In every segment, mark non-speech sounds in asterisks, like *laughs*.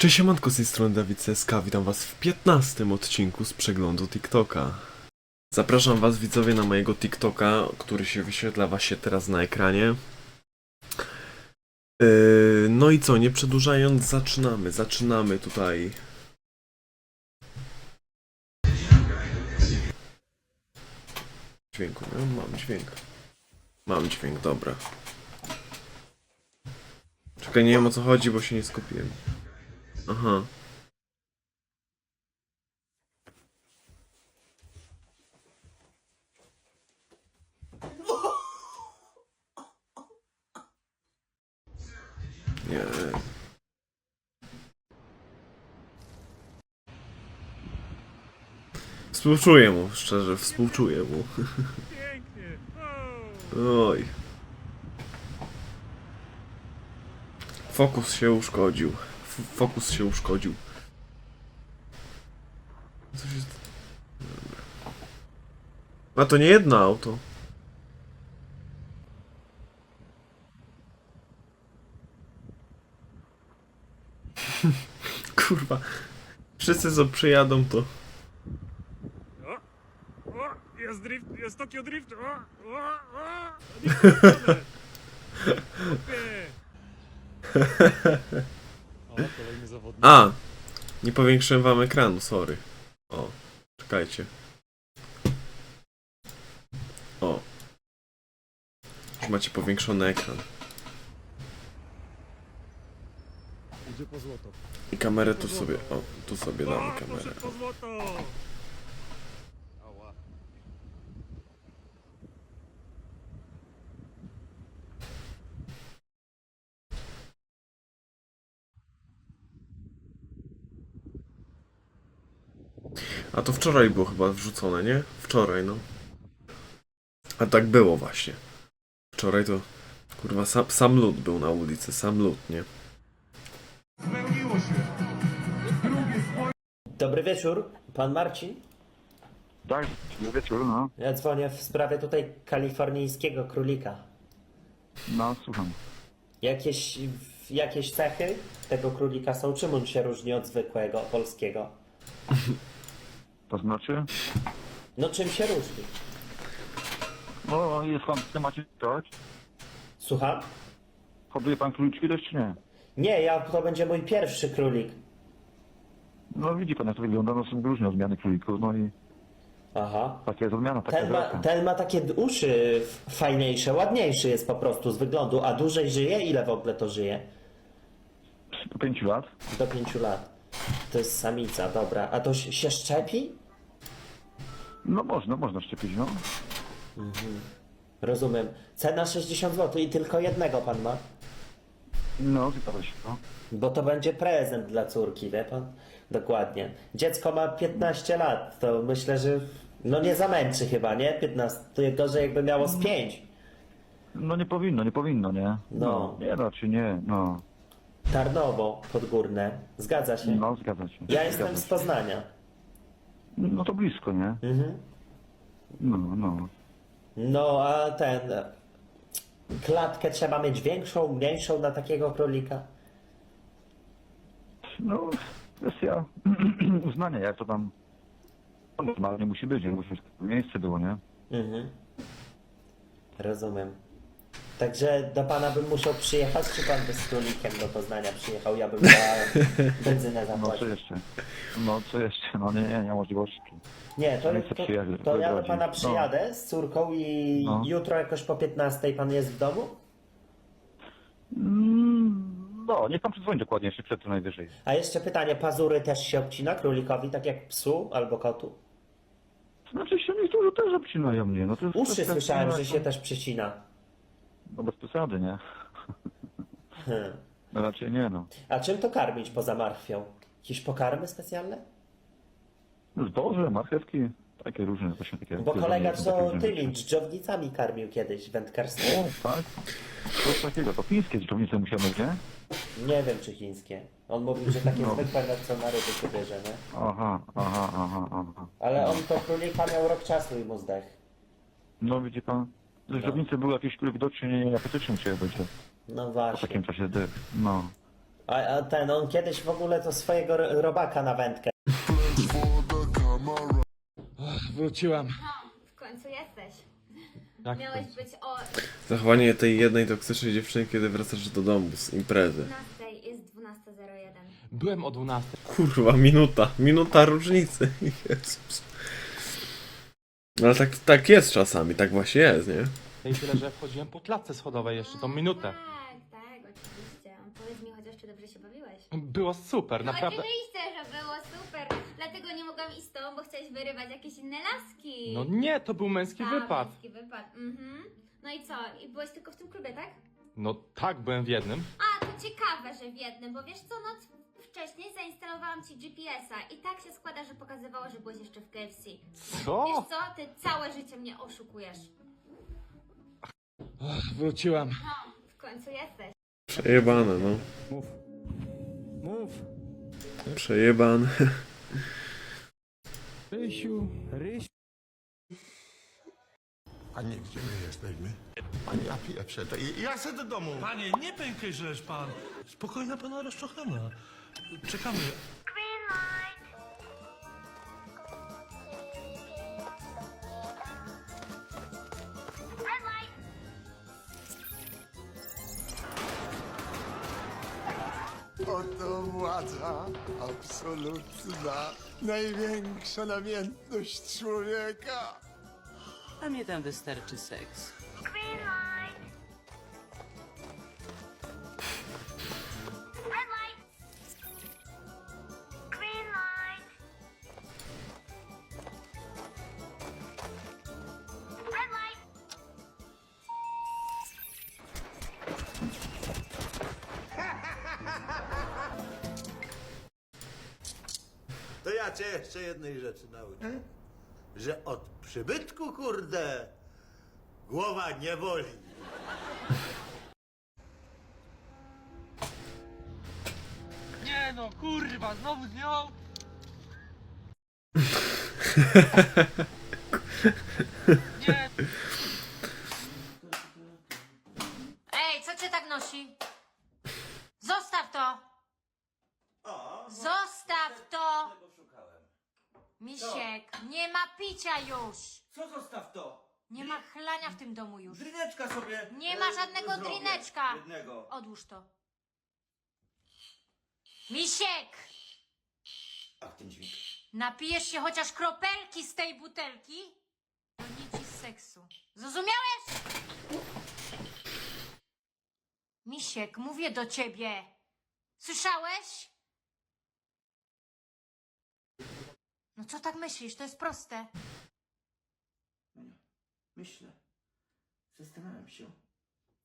Cześć siemanko, z tej strony Dawid CSK, witam was w 15 odcinku z przeglądu TikToka. Zapraszam was widzowie na mojego TikToka, który się wyświetla właśnie teraz na ekranie. Yy, no i co, nie przedłużając, zaczynamy, zaczynamy tutaj. Dźwięku, no, mam dźwięk. Mam dźwięk, dobra. Czekaj, nie wiem o co chodzi, bo się nie skupiłem. Aha. Nie. Współczuję mu, szczerze, współczuję mu. Pięknie! *laughs* Oj. Fokus się uszkodził. Fokus się uszkodził. Coś jest... A to nie jedno auto. *laughs* Kurwa. Wszyscy co przyjadą to... O! Jest drift, jest Tokio Drift! O! O! O! *laughs* Nie. Chłopie. A! Nie powiększyłem wam ekranu, sorry. O, czekajcie. O. Już macie powiększony ekran. Idzie po złoto. I kamerę tu sobie, o, tu sobie damy O, kamerę. A to wczoraj było chyba wrzucone, nie? Wczoraj, no. A tak było właśnie. Wczoraj to, kurwa, sam, sam lud był na ulicy, sam lud, nie? Dobry wieczór, pan Marcin. Tak, dobry wieczór, no. Ja dzwonię w sprawie tutaj kalifornijskiego królika. No, słucham. Jakieś, jakieś cechy tego królika są? Czym on się różni od zwykłego polskiego? *laughs* To znaczy? No czym się różni? No, jest pan w temacie tak? Słucham? Hoduje pan króliczki też czy nie? Nie, ja, to będzie mój pierwszy królik. No widzi pan jak to wygląda, no są różne odmiany królików, no i Aha. taka jest odmiana, taka Ten jest ma, rasa. ten ma takie uszy f- fajniejsze, ładniejszy jest po prostu z wyglądu, a dłużej żyje? Ile w ogóle to żyje? Do pięciu lat. Do pięciu lat. To jest samica, dobra. A to się się szczepi? No można, można szczepić, no. Rozumiem. Cena 60 zł i tylko jednego pan ma? No, zgadza się, no. Bo to będzie prezent dla córki, wie pan? Dokładnie. Dziecko ma 15 lat, to myślę, że no nie zamęczy chyba, nie? 15. To gorzej jakby miało z 5. No nie powinno, nie powinno, nie? No. Nie, raczej nie, no. Tarnowo podgórne. Zgadza się. No, zgadza się. Ja jestem zgadza z się. Poznania. No to blisko, nie? Mhm. No, no. No a ten... Klatkę trzeba mieć większą, mniejszą na takiego królika? No, kwestia *clears throat* uznania, jak to tam normalnie musi być, nie musi miejsce było, nie? Mhm. Rozumiem. Także do pana bym musiał przyjechać, czy pan by z królikiem do Poznania przyjechał? Ja bym miał *laughs* benzynę No co zapłacił. jeszcze? No co jeszcze? No nie, nie, nie ma możliwości. Nie, to, Nie chcę to, przyjechać, to ja do pana No. przyjadę z córką i No. jutro jakoś po 15 pan jest w domu? Mm, No, niech pan przedzwoni dokładnie jeszcze przed tym najwyżej. A jeszcze pytanie, pazury też się obcina królikowi, tak jak psu albo kotu? Znaczy się niektórzy też obcinają mnie. No to jest Uszy kwestia słyszałem, że się też przycina. No bez przesady, nie? Hmm. No raczej nie, no. A czym to karmić poza marchwią? Jakieś pokarmy specjalne? Zboże, marchewki, takie różne właśnie takie. Bo kolega co tymi dżdżownicami karmił kiedyś wędkarstwo. O, tak? Coś takiego, to fińskie dżdżownice musiałem mieć, nie? Nie wiem czy chińskie. On mówił, że takie No. zwykłe na co na ryby się bierze, nie? Aha, aha, aha, aha. Ale on to królika miał rok czasu i mu zdech. No widzi pan, dżdżownice były jakieś, które widocznie nie apetyczne musiały być. No Po właśnie. takim czasie zdech. No. A, a ten, on kiedyś w ogóle to swojego ro- robaka na wędkę Wróciłem. No, w końcu jesteś. Jak Miałeś być o Zachowanie tej jednej toksycznej dziewczyny, kiedy wracasz do domu z imprezy. 12, jest 12.01. Byłem o 12. Kurwa, minuta. Minuta różnicy. *laughs* Jezus. No Ale tak, tak jest czasami, tak właśnie jest, nie? I tyle, że wchodziłem po klatce schodowej jeszcze tą minutę. Tak, tak, oczywiście. Powiedz mi chociaż, czy dobrze się bawiłeś. Było super, No naprawdę. oczywiście, że było super. Dlatego nie mogłam iść z tobą, bo chciałeś wyrywać jakieś inne laski. No nie, to był męski Tak, wypad. męski wypad. Mhm. No i co? I byłeś tylko w tym klubie, tak? No tak, byłem w jednym. A, ciekawe, że w jednym, bo wiesz co, noc wcześniej zainstalowałam ci GPS-a i tak się składa, że pokazywało, że byłeś jeszcze w KFC. Co? Wiesz co? Ty całe życie mnie oszukujesz. Wróciłem. No, w końcu jesteś. Przejebane, no. Mów. Mów. Przejebane. Rysiu, Rysiu. A nie, gdzie my jesteśmy? Panie, ja pieprzę, to i- ja chcę do domu. Panie, nie pękaj, żeż pan. Spokojna pana rozczochana. Czekamy. Oto władza absolutna, największa namiętność człowieka. A mnie tam wystarczy seks. To ja cię jeszcze jednej rzeczy nauczę. Że od przybytku, kurde, głowa nie boli. Nie no, kurwa, znowu z nią? Nie. Ej, co cię tak nosi? Zostaw to! Zostaw to! Misiek, nie ma picia już! Co zostaw to? Nie ma chlania w tym domu już. Drineczka sobie. Nie ma żadnego zrobię. drineczka. Jednego. Odłóż to. Misiek! Ach, ten dźwig. Napijesz się chociaż kropelki z tej butelki? To nie ci z seksu. Zrozumiałeś? Misiek, mówię do ciebie. Słyszałeś? No co tak myślisz? To jest proste. Myślę. Zastanawiam się.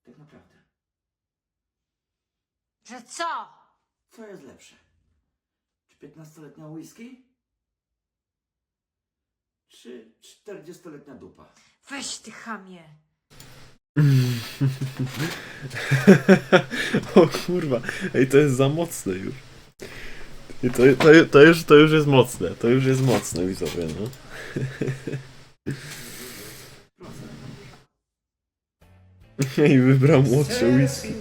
Tak naprawdę. Że co? Co jest lepsze? Czy 15-letnia whisky? Czy 40-letnia dupa? Weź ty chamie. *laughs* o kurwa. Ej, to jest za mocne już. I to, to, to, już, to już jest mocne. To już jest mocne, widzowie, no. *laughs* I wybrał młodsze whisky.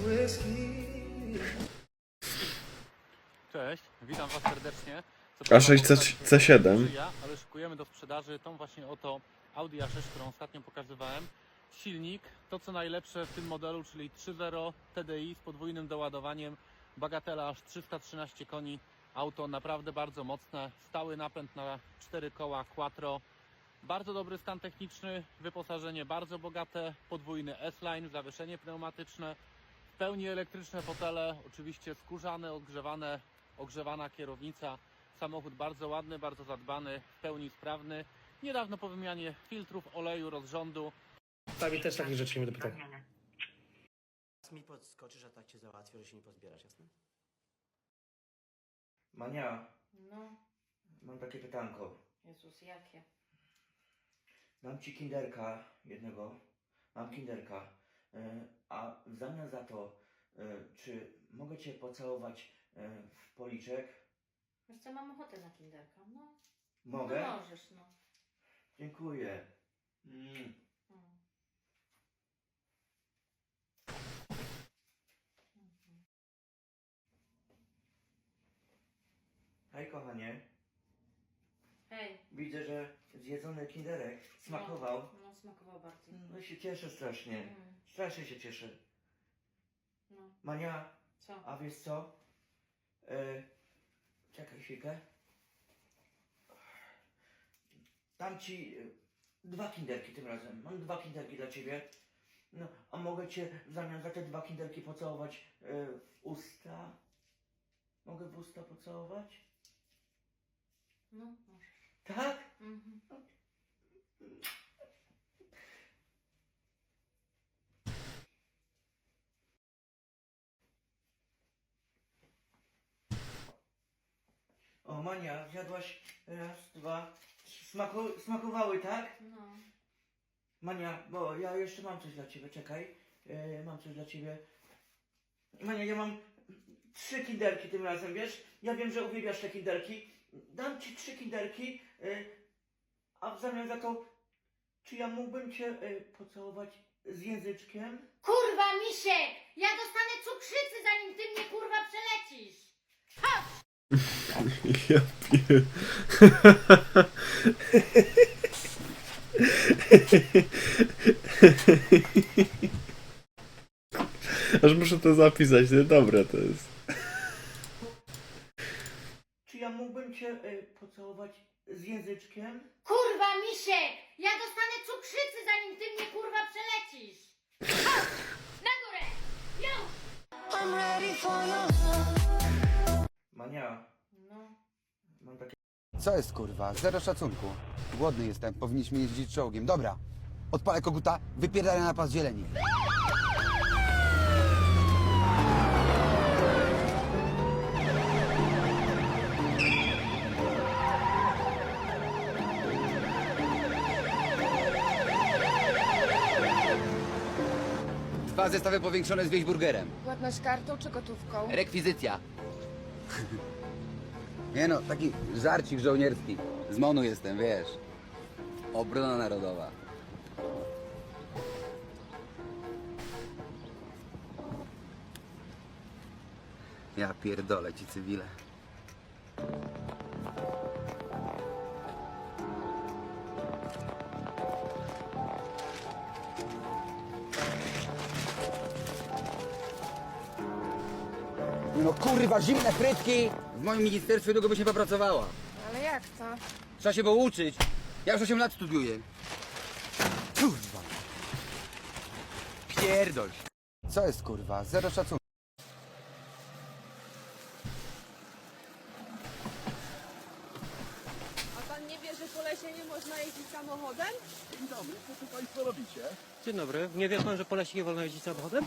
Cześć, witam Was serdecznie. Co A6 prawda C- postać C7. żyja, ale szykujemy do sprzedaży tą właśnie oto Audi A6, którą ostatnio pokazywałem. Silnik, to co najlepsze w tym modelu, czyli 3.0 TDI z podwójnym doładowaniem, bagatela aż 313 koni. Auto naprawdę bardzo mocne, stały napęd na 4 koła Quattro. Bardzo dobry stan techniczny, wyposażenie bardzo bogate, podwójny S-Line, zawieszenie pneumatyczne, w pełni elektryczne fotele, oczywiście skórzane, ogrzewane, ogrzewana kierownica. Samochód bardzo ładny, bardzo zadbany, w pełni sprawny. Niedawno po wymianie filtrów, oleju, rozrządu. Tobie też takich rzeczy nie będę pytał. mi podskoczysz, a tak cię załatwię, że się nie pozbierasz, jasne? Mania, No, mam takie pytanko. Jezus, jakie? Dam ci kinderka jednego. Mam kinderka. E, A w zamian za to, e, czy mogę cię pocałować e, w policzek? Wiesz co, mam ochotę na kinderka, no. Mogę? No możesz, no. Dziękuję. Mm. Hej kochanie, Hej. widzę, że zjedzony kinderek smakował. No, smakował bardzo. No się cieszę strasznie. Mm. Strasznie się cieszę. No, Mania, co? a wiesz co? E, czekaj chwilkę. Dam ci e, dwa kinderki tym razem. Mam dwa kinderki dla ciebie. No, a mogę cię w zamian za te dwa kinderki pocałować e, w usta? Mogę w usta pocałować? No, możesz. Tak? Mhm. O, Mania, zjadłaś raz, dwa. Smako, smakowały, tak? No. Mania, bo ja jeszcze mam coś dla ciebie, czekaj. E, mam coś dla ciebie. Mania, ja mam trzy kinderki tym razem, wiesz? Ja wiem, że uwielbiasz te kinderki. Dam ci trzy kinderki, e, a w zamian za to, czy ja mógłbym cię e, pocałować z języczkiem? Kurwa, misiek! Ja dostanę cukrzycy, zanim ty mnie kurwa przelecisz! Ja pier... Aż muszę to zapisać, nie? Dobre to jest. Czy ja mógłbym cię pocałować z języczkiem? Kurwa, misiek! Ja dostanę cukrzycy, zanim ty mnie kurwa przelecisz! Chodź! Na górę! Już! Mania, No. mam takie Co jest kurwa? Zero szacunku. Głodny jestem, powinniśmy jeździć czołgiem. Dobra, odpalę koguta, wypierdalę na pas zieleni. Dwa zestawy powiększone z wieś burgerem. Płatność kartą czy gotówką? Rekwizycja. *laughs* Nie no, taki żarcik żołnierski. Z Monu jestem, wiesz. Obrona narodowa. Ja pierdolę ci cywile. No kurwa, zimne frytki! W moim ministerstwie długo by się popracowała. Ale jak to? Trzeba się było uczyć. Ja już 8 lat studiuję. Kurwa. Pierdol. Co jest kurwa? Zero szacunku. A pan nie wie, że po lesie nie można jeździć samochodem? Dzień dobry. Nie wie pan, że po lesie nie wolno jeździć samochodem?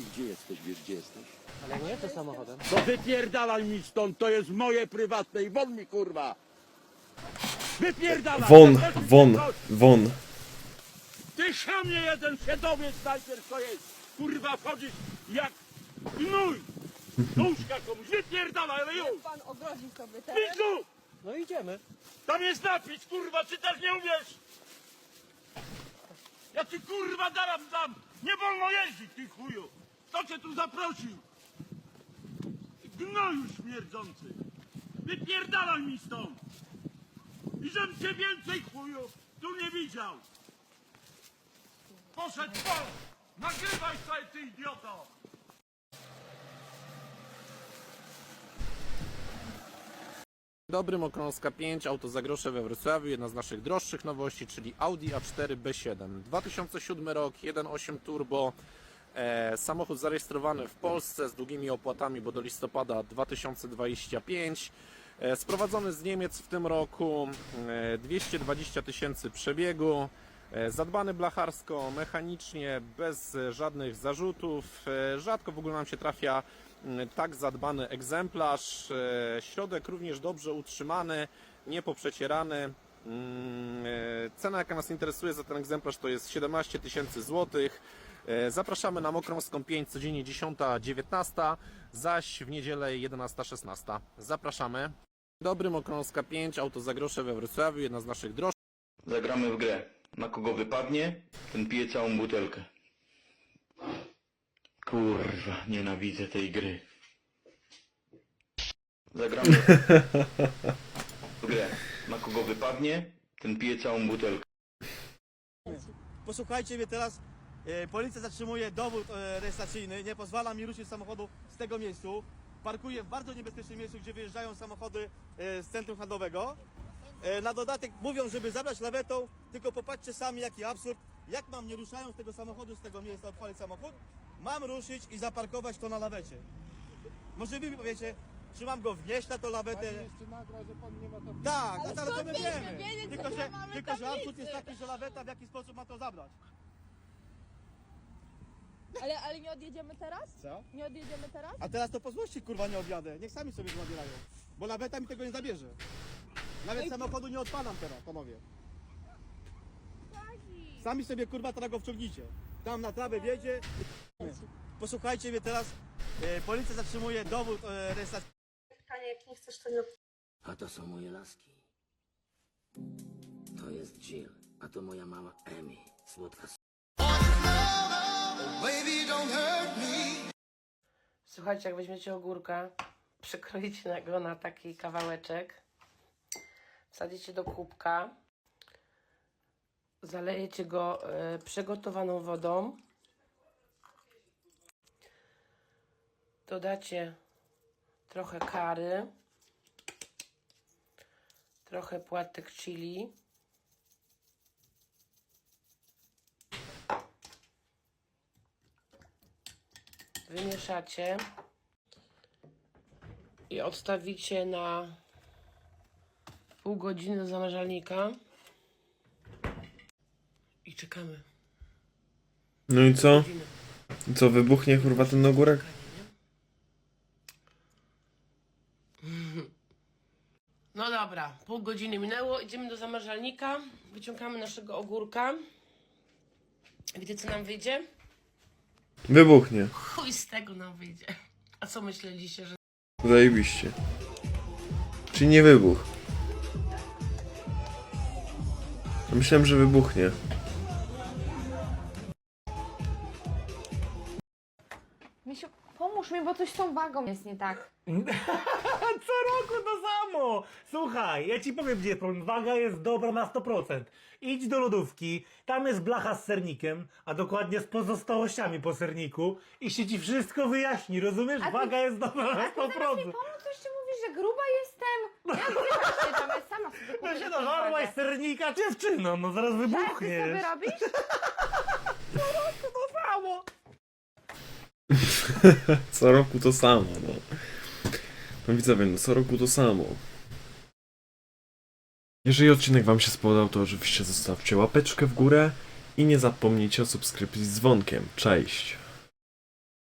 Gdzie jesteś? Wiesz gdzie jesteś? Ale nie to samochodem. To wypierdalaj mi stąd, to jest moje prywatne i won mi kurwa! Wypierdalaj! Won, won, won. Ty szamie jeden się dowiedz najpierw co jest! Kurwa wchodzisz jak gnój! Do łóżka komuś, wypierdalaj, ale już! Pan ogrodził sobie teren? Pizdu! No idziemy. Tam jest napis, kurwa, czy też nie umiesz? Ja ci kurwa daram tam! Nie wolno jeździć, ty chuju! Kto cię tu zaprosił? Gnoju śmierdzący! Wypierdalaj mi stąd! I żebym cię więcej chuju tu nie widział! Poszedł po! Nagrywaj sobie, ty idioto! Dobry, Mokrąska 5, auto za grosze we Wrocławiu, jedna z naszych droższych nowości, czyli Audi A4 B7. 2007 rok, 1.8 turbo, samochód zarejestrowany w Polsce z długimi opłatami, bo do listopada 2025. E, sprowadzony z Niemiec w tym roku, e, 220 tysięcy przebiegu, e, zadbany blacharsko, mechanicznie, bez e, żadnych zarzutów. E, rzadko w ogóle nam się trafia tak zadbany egzemplarz. E, Środek również dobrze utrzymany, nie poprzecierany. Mm, e, Cena, jaka nas interesuje za ten egzemplarz, to jest 17 tysięcy złotych. E, Zapraszamy na Mokrąską 5 codziennie 10-19, zaś w niedzielę 11-16. Zapraszamy. Dobry, Mokrąska 5, auto za grosze we Wrocławiu, jedna z naszych droższych. Zagramy w grę. Na kogo wypadnie, ten pije całą butelkę. Kurwa, nienawidzę tej gry. Zagramy w grę. Na kogo wypadnie, ten pije całą butelkę. Posłuchajcie mnie teraz. E, policja zatrzymuje dowód e, rejestracyjny, nie pozwala mi ruszyć samochodu z tego miejscu. Parkuję w bardzo niebezpiecznym miejscu, gdzie wyjeżdżają samochody e, z centrum handlowego. Na dodatek mówią, żeby zabrać lawetą, tylko popatrzcie sami jaki absurd. Jak mam nie ruszając tego samochodu z tego miejsca odpalić samochód? Mam ruszyć i zaparkować to na lawecie. Może wy mi powiecie, czy mam go wnieść na tą lawetę? Tak, ale, ale to my wiemy. Tylko, że, tylko, że absurd jest taki, że laweta w jaki sposób ma to zabrać. Ale, ale nie odjedziemy teraz? Co? Nie odjedziemy teraz? A teraz to po złości kurwa nie odjadę. Niech sami sobie zabierają. Bo laweta mi tego nie zabierze. Nawet samochodu nie odpalam teraz, panowie. Sami sobie kurwa teraz go wciągnijcie. Tam na trawę wiedzie. Posłuchajcie mnie teraz. E, policja zatrzymuje dowód e, rejestracyjny. Panie, jak nie chcesz, to nie... A to są moje laski. To jest Jill, a to moja mama Amy. Słodka Słuchajcie, jak weźmiecie ogórka, przykroicie go na taki kawałeczek, wsadzicie do kubka, zalejecie go e, przygotowaną wodą, dodacie trochę kary, trochę płatek chili, wymieszacie i odstawicie na pół godziny do zamrażalnika i czekamy. No i co? I co, wybuchnie kurwa ten ogórek? *laughs* No dobra, pół godziny minęło, idziemy do zamrażalnika, wyciągamy naszego ogórka. Wiecie co nam wyjdzie? Wybuchnie. Chuj z tego nam wyjdzie. A co myśleliście, że Zajebiście. Czyli nie wybuch. Myślałem, że wybuchnie. Pomóż bo coś z tą wagą jest nie tak. *laughs* Co roku to samo! Słuchaj, ja ci powiem, gdzie jest problem. Waga jest dobra na 100%. Idź do lodówki, tam jest blacha z sernikiem, a dokładnie z pozostałościami po serniku i się ci wszystko wyjaśni, rozumiesz? A ty- Waga jest dobra na zamiast mi 100%. pomóc, to jeszcze mówisz, że gruba jestem. Ja wyraźnie tam jest sama sobie No się tą dożarłaś wagę. sernika dziewczyno, no zaraz Żarty sobie wybuchniesz. robisz? *laughs* To samo! *laughs* Co roku to samo, no. No widzowie, no co roku to samo. Jeżeli odcinek wam się spodobał, to oczywiście zostawcie łapeczkę w górę i nie zapomnijcie o subskrypcji z dzwonkiem. Cześć!